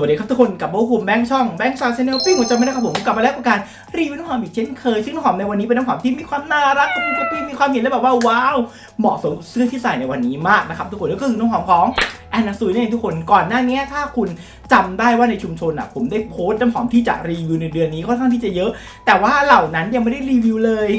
วัสดีครับทุกคนกับโบคุมแบงค์ช่องแบงค์ซาวชาแนลปิ้งผมจำไม่ได้ครับผมกลับมาแล้วกับการรีวิวน้ำหอมอีกเช่นเคยซึ่งน้ำหอมในวันนี้เป็นน้ำหอมที่มีความน่ารักกระปุกกระปิ้งมีความเห็นแล้วแบบว่าว้าวเหมาะสมเสื้อที่ใส่ในวันนี้มากนะครับทุกคนก็คือน้ำหอมของแอนนาซูนี่ทุกคนก่อนหน้านี้ถ้าคุณจำได้ว่าในชุมชนอะผมได้โพสต์น้ำหอมที่จะรีวิวในเดือนนี้ค่อนข้างที่จะเยอะ แต่ว่าเหล่านั้นยังไม่ได้รีวิวเลย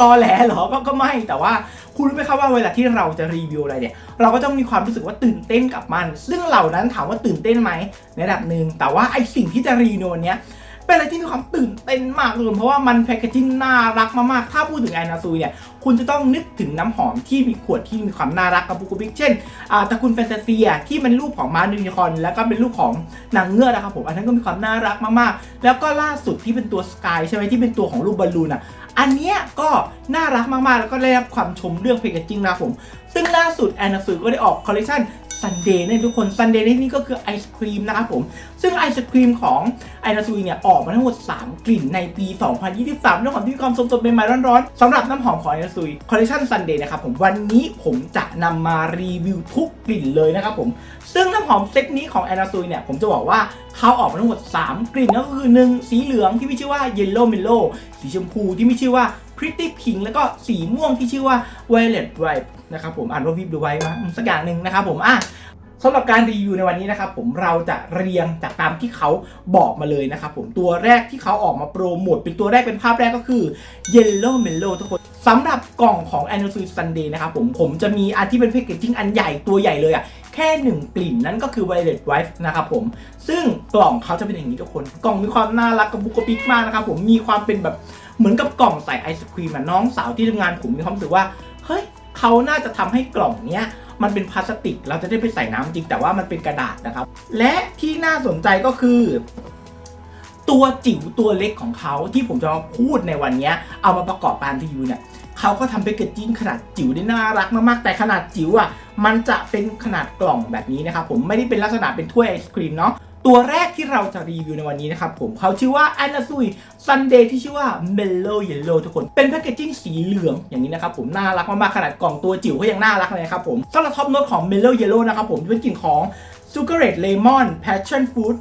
ตอแหลเหรอก็ก็ไม่แต่ว่า คุณรู้ไหมครับว่าเวลาที่เราจะรีวิวอะไรเนี่ย เราก็ต้องมีความรู้สึกว่าตื่นเต้นกับมัน ซึ่งเหล่านั้นถามว่าตื่นเต้นไหมในระดับหนึ่งแต่ว่าไอสิ่งที่จะรีวิววันเนี้ยเป็นอะไรที่มีความตื่นเต้นมากเลยเพราะว่ามันแพคเกจิ้งน่ารักมากๆ ถ้าพูดถึงไอนาซูเนี่ย คุณจะต้องนึกถึงน้ำหอมที่มีขวดที่มีความน่ารักกับบุกบิกเช่นอ่าตระกูลแฟนตาเซียที่เป็นรูปของมาร์นิคอน แล้วก็เป็นรูปของนางเงือกนะครับผม อันนั้นก็มีความน่ารักมากๆ แล้วก็ล่าสุดที่เป็นตัวสกายใช่ไหมที่เป็นตัวของรูปบอลลูนอะ อันเนี้ยก็น่ารักมากๆ แล้วก็ได้รับความชมเรื่องแพคเกจิ้งนะผม ซึ่งล่าสุดแอนนาซูก็ได้ออกคอลเลคชัน ซันเดย์เนี่ยทุกคนซันเดย์นี่ก็คือไอศครีมนะครับผม ซึ่งไอศครีมของไอนาซูเนี่ยออกมาทั้งหมด 3 กลิ่นในปี 2023น้ำหอมที่มีความสดๆใหม่ๆร้อนๆสำหรับน้ำหอมของไอนาซูคอลเลคชันซันเดย์นะครับผมวันนี้ผมจะนำมารีวิวทุกกลิ่นเลยนะครับผม ซึ่งน้ำหอมเซตนี้ของแอนนาซูเนี่ยผมจะบอกว่าเขาออกมาทั้งหมด 3 กลิ่นก็คือ 1 สีเหลืองที่มีชื่อว่า Yellow Mellow สีชมพูที่มีชื่อว่า Pretty Pink แล้วก็สีม่วงที่ชื่อว่า Violet Vibe นะครับผมอ่านว่าวิบดูไว้มาสักอย่างหนึ่งนะครับผมอะสำหรับการรีวิวในวันนี้นะครับผมเราจะเรียงจากตามที่เขาบอกมาเลยนะครับผมตัวแรกที่เขาออกมาโปรโมทเป็นตัวแรกเป็นภาพแรกก็คือ Yellow Mellow ทุกคนสำหรับกล่องของ a n n i v e r s a Sunday นะครับผมผมจะมีอันที่เป็นแพคเกจิ้งอันใหญ่ตัวใหญ่เลยอะแค่ 1 กลิ่นนั่นก็คือ Violet White นะครับผม ซึ่งกล่องเขาจะเป็นอย่างนี้ทุกคน กล่องมีความน่ารักกับบุกกระปิกมากนะครับผมมีความเป็นแบบ เหมือนกับกล่องใส่ไอศครีมอะน้องสาวที่ทำงานผมมีความรู้สึกว่าเฮ้ยเขาน่าจะทำให้กล่องเนี้ยมันเป็นพลาสติก เราจะได้ไปใส่น้ำจริงแต่ว่ามันเป็นกระดาษนะครับ และที่น่าสนใจก็คือ ตัวจิ๋วตัวเล็กของเขาที่ผมจะมาพูดในวันเนี้ยเอามาประกอบการรีวิวเนี่ยเขาก็ทำแพคเกจจิ้งขนาดจิ๋วได้น่ารักมากๆ แต่ขนาดจิ๋วอะมันจะเป็นขนาดกล่องแบบนี้นะครับผมไม่ได้เป็นลักษณะเป็นถ้วยไอศครีมเนาะ ตัวแรกที่เราจะรีวิวในวันนี้นะครับผมเขาชื่อว่า a n a s u i Sunday ที่ชื่อว่า Mellow Yellow ทุกคน เป็นแพคเกจจิ้งสีเหลืองอย่างนี้นะครับผมน่ารักมากๆขนาดกล่องตัวจิ๋วก็ยังน่ารักเลยครับผมสำหรับท็อปโน้ตของ Mellow Yellow นะครับผมจะเป็นกลิ่นของ Sugar Lemon Passion Fruit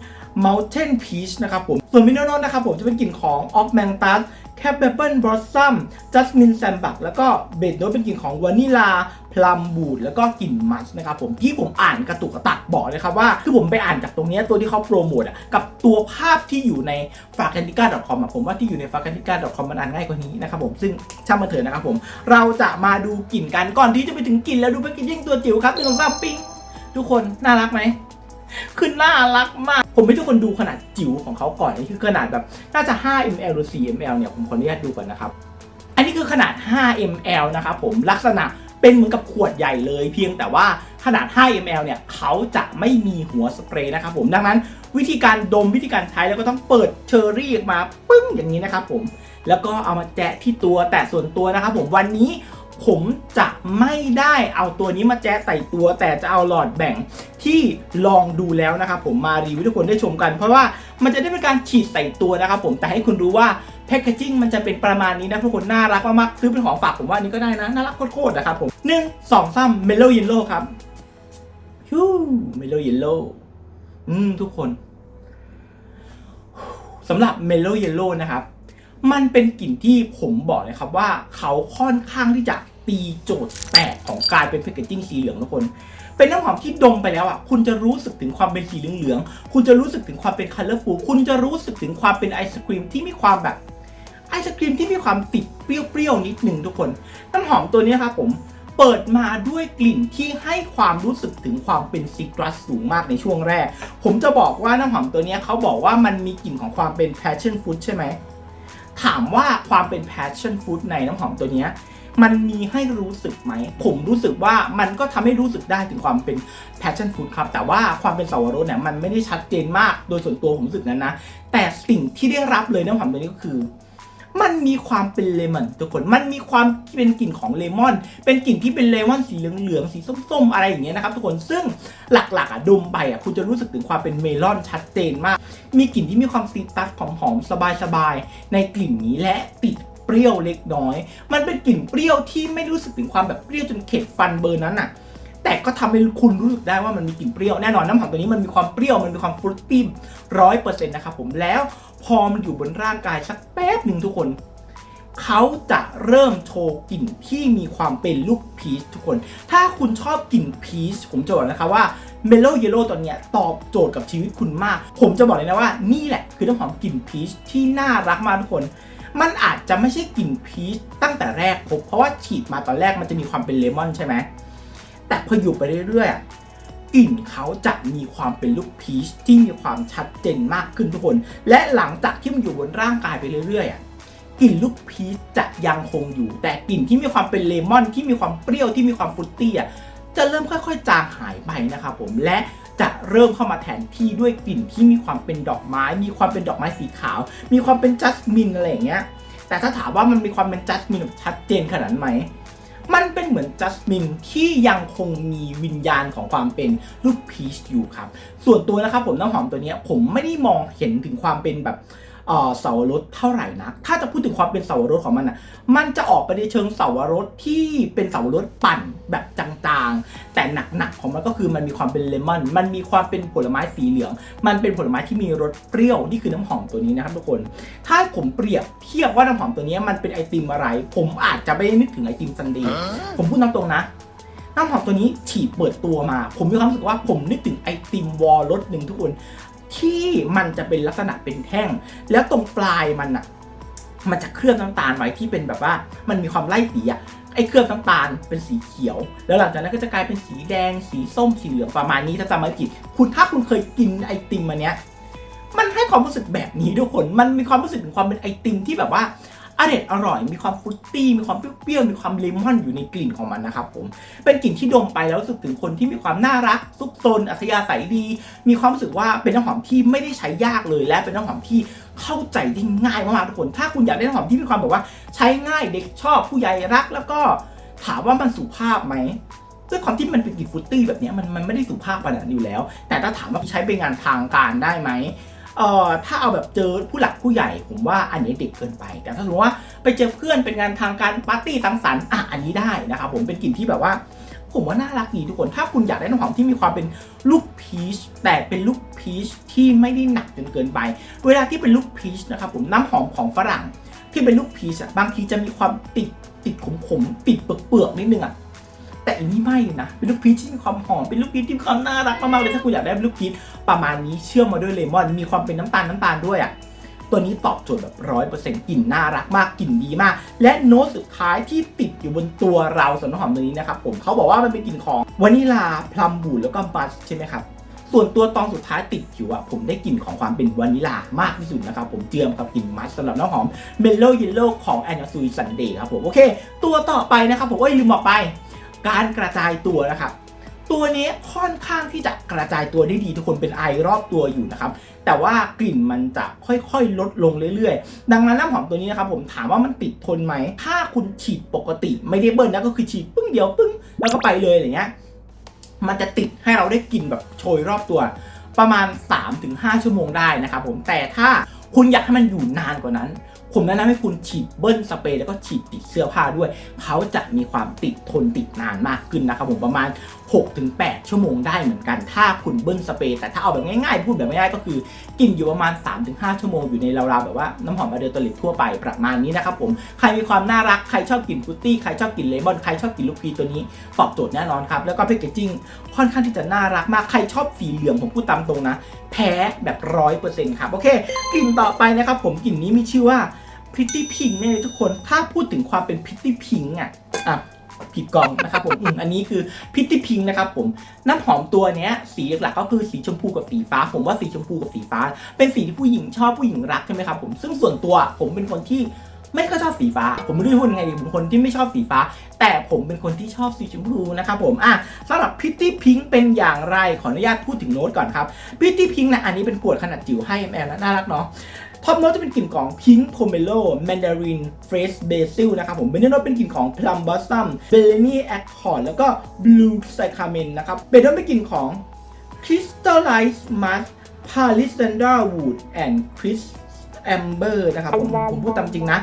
Mountain Peach นะครับผม ส่วนมินโนนนะครับผมจะเป็นกลิ่นของ Off m a n t a s แคปเปเปิลบลอสซัมจัสมินแซมบักแล้วก็เบดโนตเป็นกลิ่นของวานิลาพลัมบูดแล้วก็กลิ่นมัสนะครับผมที่ผมอ่านกระตุกกระตักบอกเลยครับว่าคือผมไปอ่านจากตรงนี้ตัวที่เขาโปรโมทอะกับตัวภาพที่อยู่ในฝาก a n t i c a c o m อะผมว่าที่อยู่ในฝาก a n t i c a c o m มันอ่านง่ายกว่านี้นะครับผมซึ่งช่างมันเถอะนะครับผมเราจะมาดูกลิ่นกันก่อนที่จะไปถึงกลิ่นแล้วดูแพคเกจจิ้งตัวจิ๋วครับหนึ่งสองสามปิ้งทุกคนน่ารักไหม คือน่ารักมาก ผมให้ทุกคนดูขนาดจิ๋วของเขาก่อน นี่คือขนาดแบบน่าจะ 5 ml หรือ 4 ml เนี่ย ผมขออนุญาตดูก่อนนะครับ อันนี้คือขนาด 5 ml นะครับผม ลักษณะเป็นเหมือนกับขวดใหญ่เลย เพียงแต่ว่าขนาด 5 ml เนี่ยเขาจะไม่มีหัวสเปรย์นะครับผม ดังนั้นวิธีการดมวิธีการใช้แล้วก็ต้องเปิดเชอร์รี่ออกมาปึ้งอย่างนี้นะครับผม แล้วก็เอามาแจะที่ตัวแต่ส่วนตัวนะครับผมวันนี้ ผมจะไม่ได้เอาตัวนี้มาแจ๊ใส่ตัว แต่จะเอาหลอดแบ่งที่ลองดูแล้วนะครับผมมารีวิวทุกคนได้ชมกัน เพราะว่ามันจะได้เป็นการฉีดใส่ตัวนะครับผมแต่ให้คุณรู้ว่าแพคเกจิ้งมันจะเป็นประมาณนี้นะทุกคนน่ารักมากๆซื้อเป็นของฝากผมว่านี้ก็ได้นะน่ารักโคตรๆนะครับผมหนึ่งสองสามเมลโล่เยลโลครับฮู้เมลโล่เยลโลอืมทุกคนสำหรับเมลโล่เยลโลนะครับ มันเป็นกลิ่นที่ผมบอกเลยครับว่าเขาค่อนข้างที่จะตีโจทย์แตกของการเป็นแพคเกจิ้งสีเหลืองทุกคน เป็นน้ำหอมที่ดมไปแล้วอะ คุณจะรู้สึกถึงความเป็นสีเหลืองๆ คุณจะรู้สึกถึงความเป็นคัลเลอร์ฟูล คุณจะรู้สึกถึงความเป็นไอศครีมที่มีความแบบไอศครีมที่มีความติดเปรี้ยวๆนิดหนึ่งทุกคน น้ำหอมตัวนี้ครับผมเปิดมาด้วยกลิ่นที่ให้ความรู้สึกถึงความเป็นซิตรัสสูงมากในช่วงแรก ผมจะบอกว่าน้ำหอมตัวนี้เขาบอกว่ามันมีกลิ่นของความเป็น passion fruit ใช่ไหม ถามว่าความเป็น passion fruit ในน้ำหอมตัวนี้มันมีให้รู้สึกไหม ผมรู้สึกว่ามันก็ทำให้รู้สึกได้ถึงความเป็น passion fruit ครับ แต่ว่าความเป็นสาวรสเนี่ยมันไม่ได้ชัดเจนมากโดยส่วนตัวผมรู้สึกนั้นนะ แต่สิ่งที่ได้รับเลยน้ำหอมตัวนี้ก็คือ มันมีความเป็นเลมอนทุกคน มันมีความเป็นกลิ่นของเลมอน เป็นกลิ่นที่เป็นเลมอนสีเหลืองๆ สีส้มๆ อะไรอย่างเงี้ยนะครับทุกคน ซึ่งหลักๆอะดมไปอะคุณจะรู้สึกถึงความเป็นเมลอนชัดเจนมาก มีกลิ่นที่มีความซีตัสหอมๆ สบายๆ ในกลิ่นนี้และติดเปรี้ยวเล็กน้อย มันเป็นกลิ่นเปรี้ยวที่ไม่รู้สึกถึงความแบบเปรี้ยวจนเข็ดฟันเบอร์นั้นอะแต่ก็ทำให้คุณรู้สึกได้ว่ามันมีกลิ่นเปรี้ยวแน่นอนน้ำหอมตัวนี้มันมีความเปรี้ยวมันมีความฟรุตตี้ร้อยเปอร์เซ็นต์นะครับผมแล้ว พอมันอยู่บนร่างกายสักแป๊บหนึ่งทุกคน เขาจะเริ่มโชว์กลิ่นที่มีความเป็นลูกพีชทุกคน ถ้าคุณชอบกลิ่นพีชผมจะบอกนะคะว่าเมโลเยลโล่ตัวเนี้ยตอบโจทย์กับชีวิตคุณมาก ผมจะบอกเลยนะว่านี่แหละคือน้ำหอมกลิ่นพีชที่น่ารักมากทุกคนมันอาจจะไม่ใช่กลิ่นพีชตั้งแต่แรกผมเพราะว่าฉีดมาตอนแรกมันจะมีความเป็นเลมอนใช่ไหมแต่พออยู่ไปเรื่อยๆ กลิ่นเขาจะมีความเป็นลูกพีชที่มีความชัดเจนมากขึ้นทุกคน และหลังจากที่มันอยู่บนร่างกายไปเรื่อยๆอะกลิ่นลูกพีชจะยังคงอยู่ แต่กลิ่นที่มีความเป็นเลมอนที่มีความเปรี้ยวที่มีความฟรุตตี้อะจะเริ่มค่อยๆ จางหายไปนะครับผมและจะเริ่มเข้ามาแทนที่ด้วยกลิ่นที่มีความเป็นดอกไม้ มีความเป็นดอกไม้สีขาว มีความเป็นจัสมินอะไรอย่างเงี้ยแต่ถ้าถามว่ามันมีความเป็นจัสมินชัดเจนขนาดไหม มันเป็นเหมือนจัสมินที่ยังคงมีวิญญาณของความเป็นลูกพีชอยู่ครับ ส่วนตัวนะครับผมน้ำหอมตัวนี้ผมไม่ได้มองเห็นถึงความเป็นแบบ เอ่อเสาวรสเท่าไหร่นะถ้าจะพูดถึงความเป็นเสาวรสของมันอะมันจะออกไปในเชิงเสาวรสที่เป็นเสาวรสปั่นแบบจางๆ แต่หนักๆของมันก็คือมันมีความเป็นเลมอนมันมีความเป็นผลไม้สีเหลือง มันเป็นผลไม้ที่มีรสเปรี้ยวนี่คือน้ำหอมตัวนี้นะครับทุกคน ถ้าผมเปรียบเทียบว่าน้ำหอมตัวนี้มันเป็นไอติมอะไร ผมอาจจะไม่ได้นึกถึงไอติมซันดย์ผมพูดตรงๆนะน้ำหอมตัวนี้ฉีดเปิดตัวมา ผมมีความรู้สึกว่าผมนึกถึงไอติมวอลรสหนึ่งทุกคน ที่มันจะเป็นลักษณะเป็นแท่ง แล้วตรงปลายมันอะมันจะเคลือบน้ำตาลไว้ที่เป็นแบบว่า มันมีความไล่สีอะไอ้เคลือบน้ำตาลเป็นสีเขียว แล้วหลังจากนั้นก็จะกลายเป็นสีแดง สีส้ม สีเหลืองประมาณนี้ถ้าจำไม่ผิด คุณถ้าคุณเคยกินไอติมอันเนี้ย มันให้ความรู้สึกแบบนี้ทุกคน มันมีความรู้สึกถึงความเป็นไอติมที่แบบว่า อร่อยอร่อย มีความฟรุตตี้มีความเปรี้ยวๆมีความเลมอนอยู่ในกลิ่นของมันนะครับผมเป็นกลิ่นที่ดมไปแล้วรู้สึกถึงคนที่มีความน่ารักซุกซนอัธยาศัยดี มีความรู้สึกว่าเป็นน้ำหอมที่ไม่ได้ใช้ยากเลย และเป็นน้ำหอมที่เข้าใจได้ง่ายมากๆทุกคน ถ้าคุณอยากได้น้ำหอมที่มีความแบบว่า ใช้ง่ายเด็กชอบผู้ใหญ่รัก แล้วก็ถามว่ามันสุภาพไหมด้วยความที่มันเป็นกลิ่นฟรุตตี้แบบนี้มันมันไม่ได้สุภาพขนาดนั้นอยู่แล้ว แต่ถ้าถามว่าใช้เป็นงานทางการได้ไหม เอ่อถ้าเอาแบบเจอผู้หลักผู้ใหญ่ผมว่าอันนี้เด็กเกินไป แต่ถ้าสมมติว่าไปเจอเพื่อนเป็นงานทางการปาร์ตี้สังสรรค์อะอันนี้ได้นะครับผมเป็นกลิ่นที่แบบว่า ผมว่าน่ารักดีทุกคนถ้าคุณอยากได้น้ำหอมที่มีความเป็นลูกพีชแต่เป็นลูกพีชที่ไม่ได้หนักจนเกินไป เวลาที่เป็นลูกพีชนะครับผมน้ำหอมของฝรั่งที่เป็นลูกพีชอะบางทีจะมีความติดติดขมๆติดเปลือกๆนิดนึงอะ แต่อันนี้ไม่นะ เป็นลูกพีชที่มีความหอม เป็นลูกพีชที่มีความน่ารักมากๆเลย ถ้าคุณอยากได้ลูกพีชประมาณนี้เชื่อมมาด้วยเลมอน มีความเป็นน้ำตาลน้ำตาลด้วยอะ่ะ ตัวนี้ตอบโจทย์แบบร้อยเปอร์เซ็นต์กลิ่นน่ารักมากกลิ่นดีมาก และโน้ตสุดท้ายที่ติดอยู่บนตัวเราสำหรับหอมตัวนี้นะครับผมเขาบอกว่ามันเป็นกลิ่นของวานิลาพลัมบูดแล้วก็บัสใช่ไหมครับส่วนตัวตองสุดท้ายติดผิวอะผมได้กลิ่นของความเป็นวานิลามากที่สุดนะครับผมเจือมกับกลิ่นมัสสำหรับน้ำหอมเมลโล่เยลโล่ของแอนนาซูซันเดย์ครับผมโอเค ตัวต่อไปนะครับผมก็ลืมบอกไป การกระจายตัวนะครับตัวนี้ค่อนข้างที่จะกระจายตัวได้ดีทุกคนเป็นไอรอบตัวอยู่นะครับแต่ว่ากลิ่นมันจะค่อยๆ ลดลงเรื่อยๆ ดังนั้นน้ำหอมตัวนี้นะครับผมถามว่ามันติดทนไหม ถ้าคุณฉีดปกติ ไม่ได้เบิ้ลนะก็คือฉีดปึ้งเดียวปึ้งแล้วก็ไปเลยอะไรเงี้ยมันจะติดให้เราได้กลิ่นแบบโชยรอบตัว ประมาณ 3-5 ชั่วโมงได้นะครับผมแต่ถ้าคุณอยากให้มันอยู่นานกว่านั้น ผมแนะนำให้คุณฉีดเบิ้ลสเปรย์แล้วก็ฉีดติดเสื้อผ้าด้วย เขาจะมีความติดทนติดนานมากขึ้นนะครับผมประมาณ 6-8 ชั่วโมงได้เหมือนกัน ถ้าคุณเบิ้ลสเปรย์แต่ถ้าเอาแบบง่ายๆ พูดแบบง่ายๆก็คือกินอยู่ประมาณ 3-5 ชั่วโมงอยู่ในราวๆแบบว่าน้ำหอมอะเดลตลิตทั่วไปประมาณนี้นะครับผมใครมีความน่ารักใครชอบกลิ่นฟุตตี้ใครชอบกลิ่นเลมอนใครชอบกลิ่นลูกพีตัวนี้ตอบโจทย์แน่นอนครับแล้วก็แพคเกจจิ้งค่อนข้างที่จะน่ารักมากใครชอบสีเหลืองผมพูดตามตรงนะ แพ้แบบร้อยเปอร์เซ็นต์ครับโอเคกลิ่นต่อไปนะครับผมกลิ่นนี้มีชื่อว่า Pretty Pink เนี่ยทุกคนถ้าพูดถึงความเป็น Pretty Pink อะอะผิดกล่องนะครับผมอันนี้คือ Pretty Pink นะครับผมน้ำหอมตัวเนี้ยสีหลักก็คือสีชมพูกับสีฟ้า ผมว่าสีชมพูกับสีฟ้า เป็นสีที่ผู้หญิงชอบผู้หญิงรักใช่ไหมครับผมซึ่งส่วนตัวผมเป็นคนที่ไม่ค่อยชอบสีฟ้า ผมไม่รู้จะพูดยังไงดีผมคนที่ไม่ชอบสีฟ้า แต่ผมเป็นคนที่ชอบสีชมพูนะครับผมอะสำหรับ Pretty Pink เป็นอย่างไรขออนุญาตพูดถึงโน้ตก่อนครับ Pretty Pink นะอันนี้เป็นขวดขนาดจิ๋วให้แมวนะน่ารักเนาะ ท็อปโน้ตจะเป็นกลิ่นของพิงค์โพเมโลแมนดารินเฟรชเบซิลนะครับผมเบนเนโนเป็นกลิ่นของพลัมบอสซัมเบลนี่แอคคอร์ดแล้วก็บลูไซคาเมนนะครับเบน้นเป็นกลิ่นของคริสตัลไลซ์มัสพาลิสแซนดาร์วูดแอนด์คริสแอมเบอร์นะครับผมผมพูดตามจริงนะ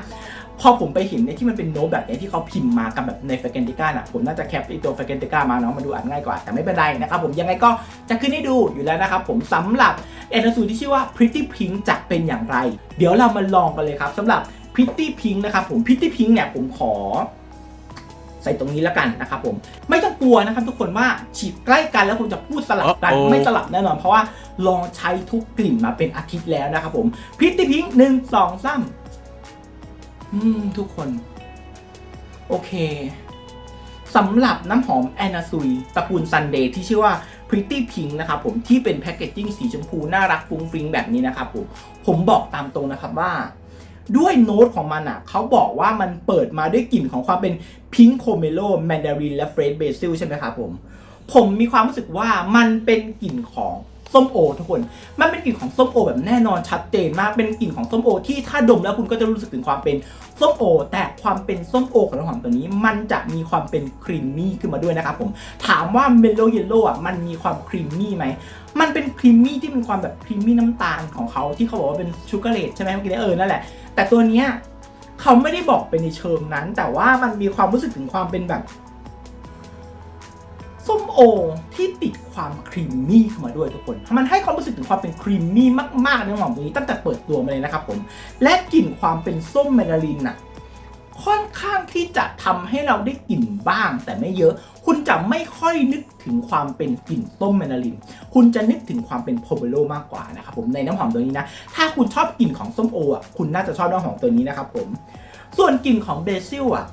พอผมไปเห็นเนี่ยที่มันเป็นโน้ตแบบเนี้ยที่เขาพิมพ์มากับแบบในแฟกเกนติก้าน่ะผมน่าจะแคปไอตัวแฟกเกนติก้ามาเนาะมาดูอ่านง่ายกว่าแต่ไม่เป็นไรนะครับผมยังไงก็จะขึ้นให้ดูอยู่แล้วนะครับผมสำหรับแอนนาซูที่ชื่อว่า Pretty Pink จะเป็นอย่างไร เดี๋ยวเรามาลองกันเลยครับสำหรับ Pretty Pink นะครับผม Pretty Pink เนี่ยผมขอใส่ตรงนี้แล้วกันนะครับผมไม่ต้องกลัวนะครับทุกคนว่าฉีดใกล้กันแล้วคุณจะพูดสลับกัน Uh-oh ไม่สลับแน่นอน เพราะว่าลองใช้ทุกกลิ่นมาเป็นอาทิตย์แล้วนะครับผมพิตตี้พิงหนึ่งสองสาม อืม ทุกคน โอเคสำหรับน้ำหอมแอนนาซุยตระกูลซันเดย์ที่ชื่อว่า Pretty Pink นะครับผมที่เป็นแพคเกจจิ้งสีชมพู น่ารักฟุ้งฟิ้งแบบนี้นะครับผมผมบอกตามตรงนะครับว่า ด้วยโน้ตของมันอะเขาบอกว่ามันเปิดมาด้วยกลิ่นของความเป็นพิงค์โคเมโลแมนดารินและเฟรชเบซิลใช่ไหมครับผม ผมมีความรู้สึกว่ามันเป็นกลิ่นของ ส้มโอทุกคน มันเป็นกลิ่นของส้มโอแบบแน่นอนชัดเจนมาก เป็นกลิ่นของส้มโอที่ถ้าดมแล้วคุณก็จะรู้สึกถึงความเป็นส้มโอ แต่ความเป็นส้มโอของน้ำหอมตัวนี้ มันจะมีความเป็นครีมมี่ขึ้นมาด้วยนะครับผม ถามว่าเมโลเยลโล่อะมันมีความครีมมี่ไหมมันเป็นครีมมี่ที่เป็นความแบบครีมมี่น้ำตาลของเขาที่เขาบอกว่าเป็นชูการ์เลตใช่ไหมเมื่อกี้เออนั่นแหละ แต่ตัวเนี้ยเขาไม่ได้บอกเป็นในเชิงนั้น แต่ว่ามันมีความรู้สึกถึงความเป็นแบบ โอที่ติดความครีมมี่เข้ามาด้วยทุกคน มันให้ความรู้สึกถึงความเป็นครีมมี่มากๆในหอมตัวนี้ตั้งแต่เปิดตัวมาเลยนะครับผม และกลิ่นความเป็นส้มแมนดารินน่ะค่อนข้างที่จะทำให้เราได้กลิ่นบ้าง แต่ไม่เยอะ คุณจะไม่ค่อยนึกถึงความเป็นกลิ่นส้มแมนดาริน คุณจะนึกถึงความเป็นโพเบโลมากกว่านะครับผมในน้ำหอมตัวนี้นะ ถ้าคุณชอบกลิ่นของส้มโออะคุณน่าจะชอบน้ำหอมตัวนี้นะครับผม ส่วนกลิ่นของเบซิลอะ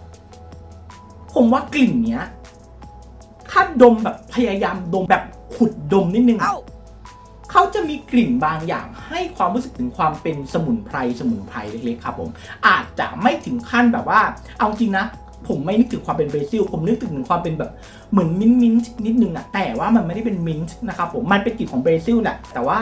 ผมว่ากลิ่นเนี้ยาดมแบบพยายามดมแบบขุดดมนิดนึงอะเขาจะมีกลิ่นบางอย่างให้ความรู้สึกถึงความเป็นสมุนไพรสมุนไพรเล็กๆครับผมอาจจะไม่ถึงขั้นแบบว่า เอาจริงนะ ผมไม่นึกถึงความเป็นเบซิล ผมนึกถึงความเป็นแบบเหมือนมิ้นท์มิ้นท์นิดนึงอะแต่ว่ามันไม่ได้เป็นมิ้นท์นะครับผมมันเป็นกลิ่นของเบซิลแหละแต่ว่า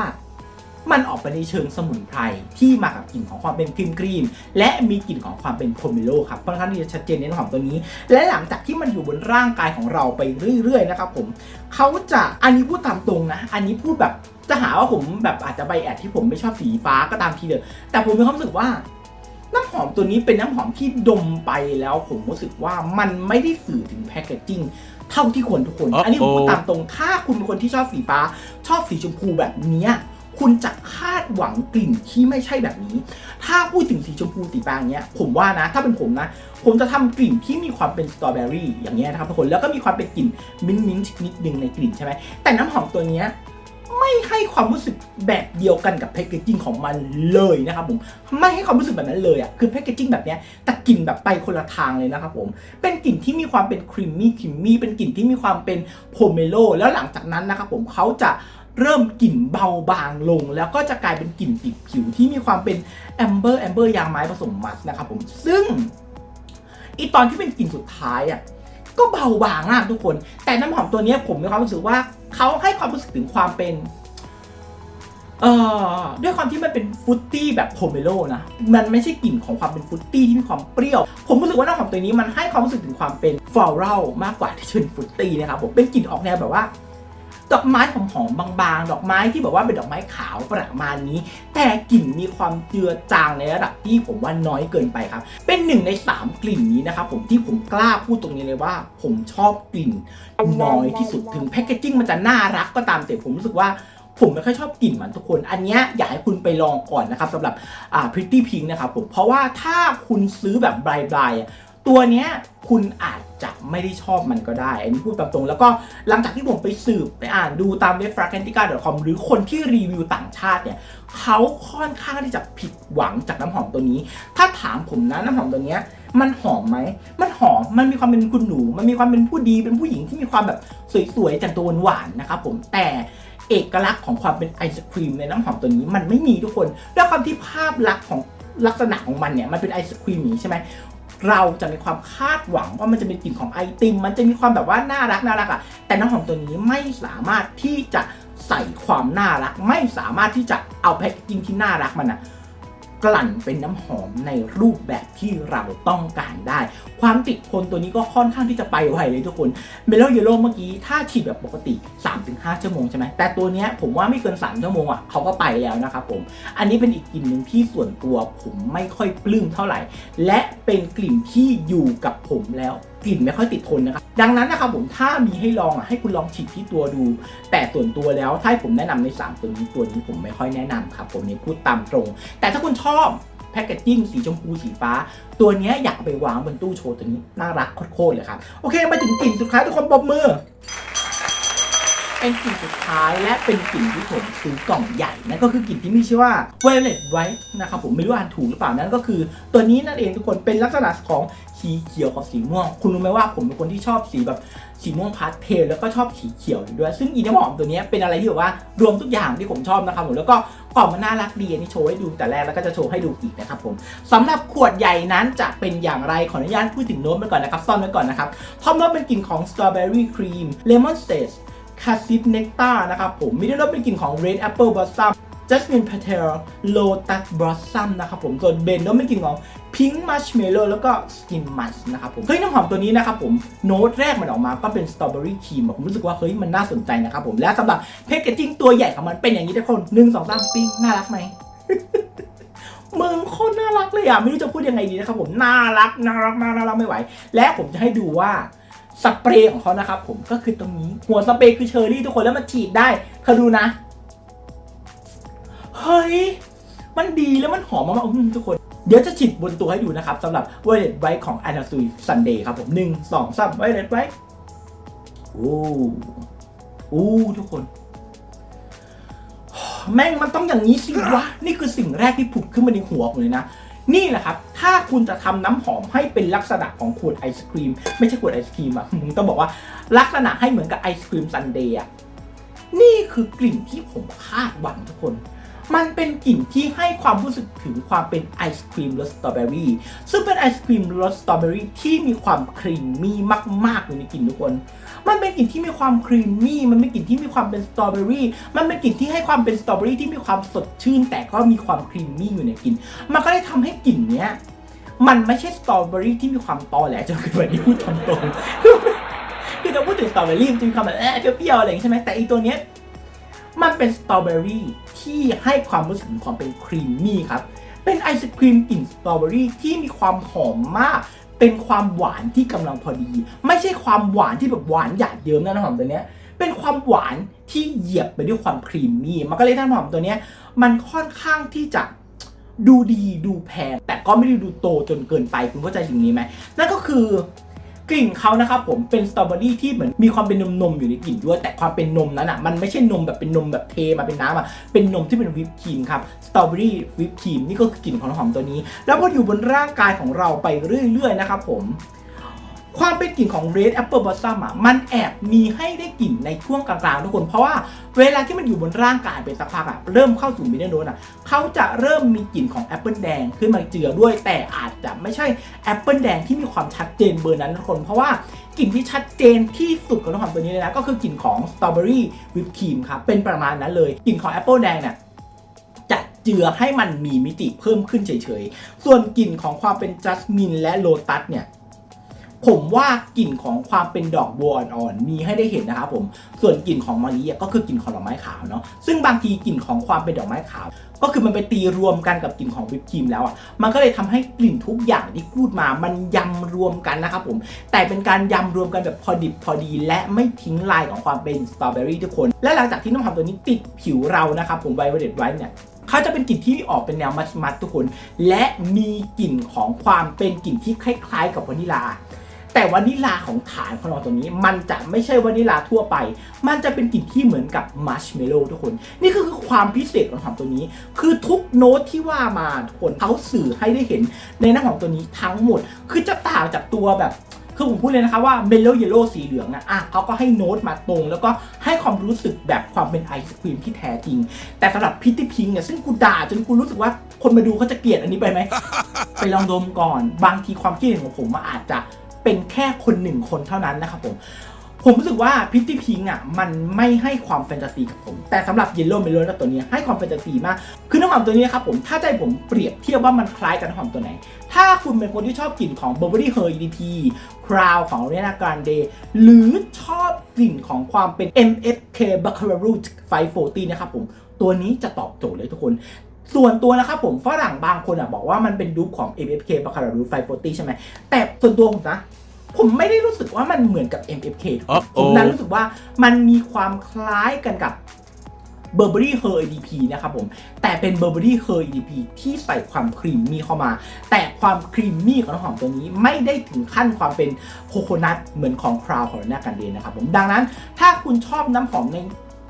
มันออกไปในเชิงสมุนไพรที่มากับกลิ่นของความเป็นครีมครีมและมีกลิ่นของความเป็นโพเมโลครับค่อนข้างที่จะชัดเจนในน้ำหอมตัวนี้ และหลังจากที่มันอยู่บนร่างกายของเราไปเรื่อยๆนะครับผมเขาจะอันนี้พูดตามตรงนะ อันนี้พูดแบบจะหาว่าผมแบบอาจจะใบแอดที่ผมไม่ชอบสีฟ้าก็ตามทีเดียวแต่ผมมีความรู้สึกว่าน้ำหอมตัวนี้เป็นน้ำหอมที่ดมไปแล้วผมรู้สึกว่ามันไม่ได้สื่อถึงแพคเกจจิ้งเท่าที่ควรทุกคน อันนี้ผมพูดตามตรง ถ้าคุณเป็นคนที่ชอบสีฟ้า ชอบสีชมพูแบบเนี้ย คุณจะคาดหวังกลิ่นที่ไม่ใช่แบบนี้ ถ้าพูดถึงสีชมพูสีฟ้างเงี้ย ผมว่านะ ถ้าเป็นผมนะ ผมจะทำกลิ่นที่มีความเป็นสตรอเบอรี่อย่างเงี้ยนะครับทุกคนแล้วก็มีความเป็นกลิ่นมิ้นท์มิ้นท์นิดนึงในกลิ่นใช่ไหมแต่น้ำหอมตัวเนี้ยไม่ให้ความรู้สึกแบบเดียวกันกับแพคเกจจิ้งของมันเลยนะครับผมไม่ให้ความรู้สึกแบบนั้นเลยอะคือแพคเกจจิ้งแบบเนี้ยแต่กลิ่นแบบไปคนละทางเลยนะครับผมเป็นกลิ่นที่มีความเป็นครีมมี่ครีมมี่เป็นกลิ่นที่มีความเป็นโพเมโลแล้วหลังจากนั้นนะครับผมเขาจะ เริ่มกลิ่นเบาบางลง แล้วก็จะกลายเป็นกลิ่นติดผิวที่มีความเป็นแอมเบอร์แอมเบอร์ยางไม้ผสมมัสนะครับผมซึ่งอีตอนที่เป็นกลิ่นสุดท้ายอะก็เบาบางมากทุกคน แต่น้ำหอมตัวนี้ผมมีความรู้สึกว่าเขาให้ความรู้สึกถึงความเป็นเอ่อด้วยความที่มันเป็นฟุตตี้แบบโพเมโลนะ มันไม่ใช่กลิ่นของความเป็นฟุตตี้ที่มีความเปรี้ยว ผมรู้สึกว่าน้ำหอมตัวนี้มันให้ความรู้สึกถึงความเป็นฟลอรัลมากกว่าที่เป็นฟุตตี้นะครับผมเป็นกลิ่นออกแนวแบบว่า ดอกไม้หอมๆบางๆ ดอกไม้ที่แบบว่าเป็นดอกไม้ขาวประมาณนี้ แต่กลิ่นมีความเจือจางในระดับที่ผมว่าน้อยเกินไปครับ เป็นหนึ่งในสามกลิ่นนี้นะครับผมที่ผมกล้าพูดตรงนี้เลยว่า ผมชอบกลิ่นน้อยที่สุดถึงแพคเกจิ้งมันจะน่ารักก็ตามแต่ผมรู้สึกว่าผมไม่ค่อยชอบกลิ่นมันทุกคน อันนี้อยากให้คุณไปลองก่อนนะครับสำหรับอ่า Pretty Pink นะครับผม เพราะว่าถ้าคุณซื้อแบบบลายบลาย ตัวเนี้ยคุณอาจจะไม่ได้ชอบมันก็ได้ อันนี้พูดตามตรง แล้วก็หลังจากที่ผมไปสืบไปอ่านดูตามเว็บ fragrantica.com หรือคนที่รีวิวต่างชาติเนี่ยเขาค่อนข้างที่จะผิดหวังจากน้ำหอมตัวนี้ ถ้าถามผมนะน้ำหอมตัวเนี้ยมันหอมไหม มันหอม มันมีความเป็นคุณหนู มันมีความเป็นผู้ดี เป็นผู้หญิงที่มีความแบบสวยๆแต่งตัวหวานๆนะครับผม แต่เอกลักษณ์ของความเป็นไอศครีมในน้ำหอมตัวนี้มันไม่มีทุกคน ด้วยความที่ภาพลักษณ์ของลักษณะของมันเนี่ยมันเป็นไอศครีมนี้ใช่ไหม เราจะมีความคาดหวังว่ามันจะเป็นกลิ่นของไอติม มันจะมีความแบบว่าน่ารักน่ารักอะแต่น้ำหอมตัวนี้ไม่สามารถที่จะใส่ความน่ารัก ไม่สามารถที่จะเอาแพ็กกิ้งที่น่ารักมันอะ กลั่นเป็นน้ำหอมในรูปแบบที่เราต้องการได้ ความติดทนตัวนี้ก็ค่อนข้างที่จะไปไวเลยทุกคนเมล o เยลโลเมื่อกี้ถ้าฉีดแบบปกติ 3-5 ชั่วโมงใช่ไหมแต่ตัวเนี้ยผมว่าไม่เกิน 3 ชั่วโมงอะเขาก็ไปแล้วนะครับผม อันนี้เป็นอีกกลิ่นหนึ่งที่ส่วนตัวผมไม่ค่อยปลื้มเท่าไหร่ และเป็นกลิ่นที่อยู่กับผมแล้ว กลิ่นไม่ค่อยติดทนนะครับดังนั้นนะครับผมถ้ามีให้ลองอะให้คุณลองฉีดที่ตัวดู แต่ส่วนตัวแล้วถ้าผมแนะนำใน3ตัวนี้ตัวนี้ผมไม่ค่อยแนะนำครับผมนี่พูดตามตรง แต่ถ้าคุณชอบแพคเกจจิ้งสีชมพูสีฟ้า ตัวนี้อยากไปวางบนตู้โชว์ตัวนี้น่ารักโคตรเลยครับโอเคมาถึงกลิ่นสุดท้ายทุกคนปรบมือ เป็นกลิ่นสุดท้ายและเป็นกลิ่นที่ผมซื้อกล่องใหญ่นั่นก็คือกลิ่นที่มีชื่อว่า Violet White นะครับผมไม่รู้อ่านถูกหรือเปล่านั่นก็คือ ตัวนี้นั่นเองทุกคนเป็นลักษณะของสีเขียวกับสีม่วง คุณรู้ไหมว่าผมเป็นคนที่ชอบสีแบบสีม่วงพาสเทลแล้วก็ชอบสีเขียวด้วย ซึ่งอีน้ำหอมตัวนี้เป็นอะไรที่แบบว่ารวมทุกอย่างที่ผมชอบนะครับผมแล้วก็กล่องมันน่ารักดีนนี้โชว์ให้ดูแต่แรกแล้วก็จะโชว์ให้ดูอีกนะครับผมสำหรับขวดใหญ่นั้นจะเป็นอย่างไรขออนุญาตพูดถึงโน้ตไปก่อนนะครับซ่อนไว้ก่อนนะครับท็อปโน้ตเป็นกลิ่นของ Strawberry Cream Lemon Stage คาซิ n เน t ต r นะครับผมมิดเดิลเป็นกลิ่นของ Red Apple Blossom Jasmine Petal Lotus Blossom นะครับผมส่วนเบนก็เป็นกลิ่นของ Pink Marshmallow แล้วก็ Skin Musk นะครับผมเฮ้ยน้ำหอมตัวนี้นะครับผมโน้ตแรกมันออกมาก็เป็น Strawberry Cream ผมรู้สึกว่าเฮ้ยมันน่าสนใจนะครับผมและสำหรับแพคเกจจิ้งตัวใหญ่ของมันเป็นอย่างนี้ทุกคนหนึ่งสองสามปิ้งน่ารักไหมมึงโคตรน่ารักเลยอะไม่รู้จะพูดยังไงดีนะครับผมน่ารักน่ารักมากน่ารักไม่ไหว และผมจะให้ดูว่า สเปรย์ของเขานะครับผมก็คือตรงนี้หัวสเปรย์คือเชอร์รี่ทุกคนแล้วมันฉีดได้เธอดูนะ เฮ้ย มันดีแล้วมันหอมมากๆทุกคน เดี๋ยวจะฉีดบนตัวให้ดูนะครับสำหรับ Violet White ของ a n a s u i Sunday ครับผมหนึ่งสองสาม Violet White โอ้โอ้ทุกคน แม่งมันต้องอย่างนี้สิวะ นี่คือสิ่งแรกที่ผุดขึ้นมาในหัวผมเลยนะ นี่แหละครับ ถ้าคุณจะทำน้ำหอมให้เป็นลักษณะของขวดไอศครีม ไม่ใช่ขวดไอศครีมอะมึงต้องบอกว่าลักษณะให้เหมือนกับไอศครีมซันเดย์อะนี่คือกลิ่นที่ผมคาดหวังทุกคน มันเป็นกลิ่นที่ให้ความรู้สึกถึงความเป็นไอศครีมรสสตรอเบอรี่ซึ่งเป็นไอศครีมรสสตรอเบอรี่ที่มีความครีมมี่มาก ๆ อยู่ในกลิ่นทุกคน มันเป็นกลิ่นที่มีความครีมมี่ มันเป็นกลิ่นที่มีความเป็นสตรอเบอรี่ มันเป็นกลิ่นที่ให้ความเป็นสตรอเบอรี่ที่มีความสดชื่น แต่ก็มีความครีมมี่อยู่ในกลิ่น มันก็เลยทำให้กลิ่นเนี้ย มันไม่ใช่สตรอเบอรี่ที่มีความตอแหลจนเกินไปนี่พูดตรงๆคือเราพูดถึงสตรอเบอรี่มันจะมีความแบบเอ๊ะเปรี้ยวๆอะไรอย่างงี้ใช่ไหมแต่อีตัวเนี้ยมันเป็นสตรอเบอรี่ ที่ให้ความรู้สึกถึงความเป็นครีมมี่ครับ เป็นไอศครีมกลิ่นสตรอเบอรี่ที่มีความหอมมาก เป็นความหวานที่กำลังพอดี ไม่ใช่ความหวานที่แบบหวานหยาดเยิ้มนะน้ำหอมตัวเนี้ยเป็นความหวานที่เหยียบไปด้วยความครีมมี่มันก็เลยทำให้น้ำหอมตัวเนี้ยมันค่อนข้างที่จะดูดีดูแพง แต่ก็ไม่ได้ดูโตจนเกินไปคุณเข้าใจสิ่งนี้ไหมนั่นก็คือ กลิ่นเขานะครับผมเป็นสตรอเบอรี่ที่เหมือนมีความเป็นนมนมอยู่ในกลิ่นด้วย แต่ความเป็นนมนั้นอะมันไม่ใช่นมแบบเป็นนมแบบเทมาเป็นน้ำอะเป็นนมที่เป็นวิปครีมครับสตรอเบอรี่วิปครีมนี่ก็คือกลิ่นของน้ำหอมตัวนี้ แล้วพออยู่บนร่างกายของเราไปเรื่อยๆนะครับผม ความเป็นกลิ่นของ Red Apple Blossom อะมันแอบมีให้ได้กลิ่นในช่วงกลางๆทุกคน เพราะว่าเวลาที่มันอยู่บนร่างกายเป็นสักพักอะเริ่มเข้าสู่มิดเดิลโนอะเขาจะเริ่มมีกลิ่นของแอปเปิลแดงขึ้นมาเจือด้วย แต่อาจจะไม่ใช่แอปเปิลแดงที่มีความชัดเจนเบอร์นั้นทุกคนเพราะว่ากลิ่นที่ชัดเจนที่สุดของน้ำหอมตัวนี้เลยนะก็คือกลิ่นของสตรอเบอรี่วิปครีมครับเป็นประมาณนั้นเลยกลิ่นของแอปเปิลแดงเนี่ยจะเจือให้มันมีมิติเพิ่มขึ้นเฉยๆ ส่วนกลิ่นของความเป็นจัสมินและโลตัสเนี่ย ผมว่ากลิ่นของความเป็นดอกบัวอ่อนๆมีให้ได้เห็นนะครับผมส่วนกลิ่นของมะลิก็คือกลิ่นของดอกไม้ขาวเนาะซึ่งบางทีกลิ่นของความเป็นดอกไม้ขาว ก็คือมันไปตีรวมกันกับกลิ่นของวิปครีมแล้วอะมันก็เลยทำให้กลิ่นทุกอย่างที่พูดมามันยำรวมกันนะครับผมแต่เป็นการยำรวมกันแบบพอดิบพอดี และไม่ทิ้งลายของความเป็นสตรอเบอรี่ทุกคน และหลังจากที่น้ำหอมตัวนี้ติดผิวเรานะครับผมไวโอเลตไว้เนี่ยเขาจะเป็นกลิ่นที่ออกเป็นแนวมัชมัดทุกคน และมีกลิ่นของความเป็นกลิ่นที่คล้ายๆกับวานิลา แต่วานิลาของฐานของเราตัวนี้มันจะไม่ใช่วานิลาทั่วไป มันจะเป็นกลิ่นที่เหมือนกับมัชเมลโล่ทุกคน นี่คือความพิเศษของน้ำหอมตัวนี้ คือทุกโน้ตที่ว่ามาทุกคนเขาสื่อให้ได้เห็นในน้ำหอมตัวนี้ทั้งหมด คือจะต่างจากตัวแบบคือผมพูดเลยนะคะว่าเมลโล่เยลโล่สีเหลืองอะอะเขาก็ให้โน้ตมาตรง แล้วก็ให้ความรู้สึกแบบความเป็นไอศครีมที่แท้จริง แต่สำหรับพิตตี้พิงเนี่ยซึ่งกูด่าจนกูรู้สึกว่าคนมาดูเขาจะเกลียดอันนี้ไปไหม ไปลองดมก่อน บางทีความคิดเห็นของผมมันอาจจะ เป็นแค่คนหนึ่งคนเท่านั้นนะครับผม ผมรู้สึกว่าพิตตี้พิงอะมันไม่ให้ความแฟนตาซีกับผม แต่สำหรับเยลโล่เมลอนตัวนี้ให้ความแฟนตาซีมาก คือน้ำหอมตัวนี้ครับผมถ้าใจผมเปรียบเทียบว่ามันคล้ายกับน้ำหอมตัวไหน ถ้าคุณเป็นคนที่ชอบกลิ่นของ Burberry Her EDP Crown ของ Ariana Grande หรือชอบกลิ่นของความเป็น MFK Baccarat 540 นะครับผมตัวนี้จะตอบโจทย์เลยทุกคน ส่วนตัวนะครับผมฝรั่งบางคนอะบอกว่ามันเป็นดูปของ MFK Baccarat 540ใช่ไหมแต่ส่วนตัวผมนะผมไม่ได้รู้สึกว่ามันเหมือนกับ MFK Uh-oh ผมนั้นรู้สึกว่ามันมีความคล้ายกันกับ Burberry Her EDP นะครับผม แต่เป็น Burberry Her EDP ที่ใส่ความครีมมี่เข้ามา แต่ความครีมมี่ของน้ำหอมตัวนี้ไม่ได้ถึงขั้นความเป็นโคโคนัทเหมือนของคราวของหน้ากันเดนนะครับผม ดังนั้นถ้าคุณชอบน้ำหอมใน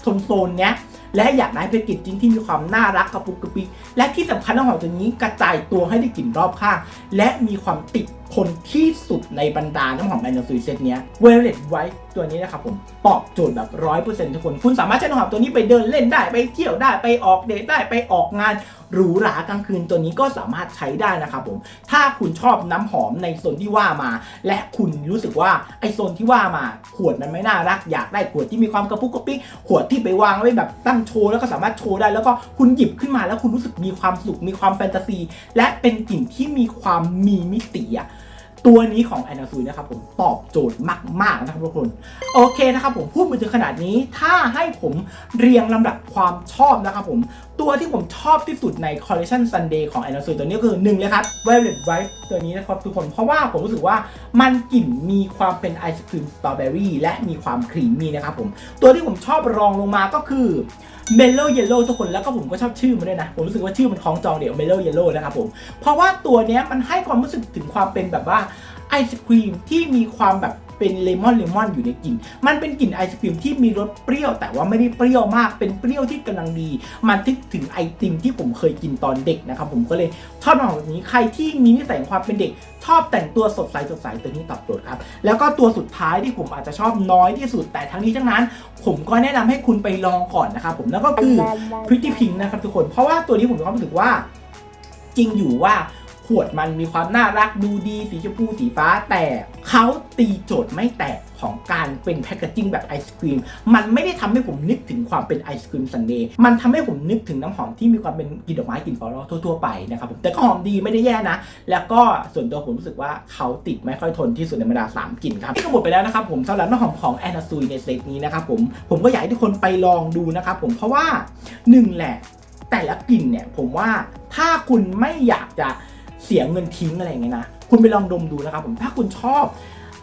โซนโซนๆเนี้ย และอยากได้เป็นกลิ่นจริงที่มีความน่ารักกระปุกกระปิกและที่สำคัญน้ำหอมตัวนี้กระจายตัวให้ได้กลิ่นรอบข้าง และมีความติดทนที่สุดในบรรดาน้ำหอมแอนนาซุยเซตเนี้ยเวลเลตไว้ตัวนี้นะครับผมตอบโจทย์แบบร้อยเปอร์เซ็นต์ทุกคน คุณสามารถใช้น้ำหอมตัวนี้ไปเดินเล่นได้ไปเที่ยวได้ไปออกเดทได้ไปออกงานหรูหรากลางคืนตัวนี้ก็สามารถใช้ได้นะครับผม ถ้าคุณชอบน้ำหอมในโซนที่ว่ามา และคุณรู้สึกว่าไอโซนที่ว่ามา ขวดมันไม่น่ารัก อยากได้ขวดที่มีความกระปุกกระปิกขวดที่ไปวางไว้แบบตั้งโชว์แล้วก็สามารถโชว์ได้ แล้วก็คุณหยิบขึ้นมาแล้วคุณรู้สึกมีความสุขมีความแฟนตาซี และเป็นกลิ่นที่มีความมีมิติอะ ตัวนี้ของแอนนาซูนะครับผมตอบโจทย์มาก ๆ นะครับทุกคน โอเคนะครับผมพูดมาถึงขนาดนี้ถ้าให้ผมเรียงลำดับความชอบนะครับผม ตัวที่ผมชอบที่สุดใน Collection Sunday ของ a n n a s u ตัวนี้คือหนึ่งเลยครับ Violet White ตัวนี้นะครับทุกคน เพราะว่าผมรู้สึกว่ามันกลิ่นมีความเป็นไอศครีมสตรอเบอรี่และมีความครีมมี่นะครับผม ตัวที่ผมชอบรองลงมาก็คือ Mellow Yellow ทุกคนแล้วก็ผมก็ชอบชื่อมันด้วยนะ ผมรู้สึกว่าชื่อมันคล้องจองเดี๋ยว Mellow Yellow นะครับผม เพราะว่าตัวเนี้ยมันให้ความรู้สึกถึงความเป็นแบบว่าไอศครีมที่มีความแบบ เป็นเลมอนเลมอนอยู่ในกลิ่น มันเป็นกลิ่นไอศครีมที่มีรสเปรี้ยว แต่ว่าไม่ได้เปรี้ยวมาก เป็นเปรี้ยวที่กำลังดี มันทึกถึงไอติมที่ผมเคยกินตอนเด็กนะครับ ผมก็เลยชอบของแบบนี้ ใครที่มีนิสัยความเป็นเด็ก ชอบแต่งตัวสดใสสดใสตัวนี้ตอบโจทย์ครับ แล้วก็ตัวสุดท้ายที่ผมอาจจะชอบน้อยที่สุด แต่ทั้งนี้ทั้งนั้น ผมก็แนะนำให้คุณไปลองก่อนนะครับผมแล้วก็คือ Pretty Pink นะครับทุกคน เพราะว่าตัวนี้ผมมีความรู้สึกว่าจริงอยู่ว่า ขวดมันมีความน่ารักดูดีสีชมพูสีฟ้าแต่เขาตีโจทย์ไม่แตกของการเป็นแพคเกจิ้งแบบไอศครีมมันไม่ได้ทำให้ผมนึกถึงความเป็นไอศครีมซันเดย์มันทำให้ผมนึกถึงน้ำหอมที่มีความเป็นกลิ่นดอกไม้กลิ่นฟลอรัลทั่วๆไปนะครับผมแต่ก็หอมดีไม่ได้แย่นะ แล้วก็ส่วนตัวผมรู้สึกว่าเขาติดไม่ค่อยทนที่สุดในบรรดาสามกลิ่นครับที่ก็หมดไปแล้วนะครับผมสำหรับน้ำหอมของแอนนาซุยในเซตนี้นะครับผมผมก็อยากให้ทุกคนไปลองดูนะครับผมเพราะว่าหนึ่งแหละแต่ละกลิ่นเนี่ยผมว่าถ้าคุณไม่อยากจะ เสียเงินทิ้งอะไรอย่างเงี้ยนะ คุณไปลองดมดูนะครับผมถ้าคุณชอบ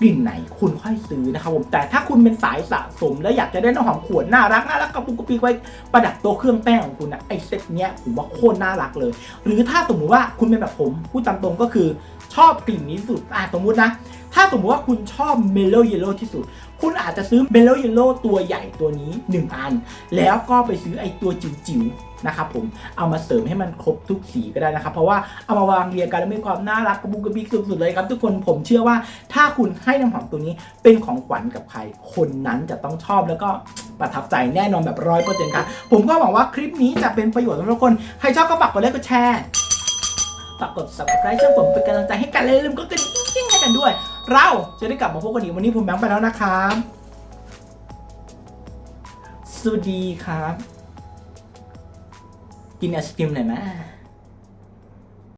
กลิ่นไหนคุณค่อยซื้อนะครับผมแต่ถ้าคุณเป็นสายสะสม แล้วอยากจะได้น้ำหอมขวดน่ารักน่ารักกระปุกกระปิกไว้ประดับโต๊ะเครื่องแป้งของคุณนะไอเซ็ตเนี้ยผมว่าโคตรน่ารักเลย หรือถ้าสมมุติว่าคุณเป็นแบบผมพูดตามตรงก็คือชอบกลิ่นนี้สุดอะสมมุตินะ ถ้าสมมติว่าคุณชอบเมลโลเยลโลที่สุด คุณอาจจะซื้อเมลโลเยลโลตัวใหญ่ตัวนี้ 1 อัน แล้วก็ไปซื้อไอตัวจิ๋วๆ นะครับผมเอามาเสริมให้มันครบทุกสีก็ได้นะครับ เพราะว่าเอามาวางเรียงกันแล้วมีความน่ารักกระบุกกระบิกสุดๆเลยครับทุกคนผมเชื่อว่าถ้าคุณให้น้ำหอมตัวนี้เป็นของขวัญกับใคร คนนั้นจะต้องชอบแล้วก็ประทับใจแน่นอนแบบร้อยเปอร์เซ็นต์ครับผมก็หวังว่าคลิปนี้จะเป็นประโยชน์สำหรับทุกคนใครชอบก็ฝากกดไลค์กดแชร์ฝากกด subscribe ช่องผมเป็นกำลังใจให้กันเลยลืมก็กระดิ่งให้กันด้วย เราจะได้กลับมาพบกันอีกวันนี้ผมแบงค์ไปแล้วนะครับสวัสดีครับ กินไอศกรีมหน่อยไหม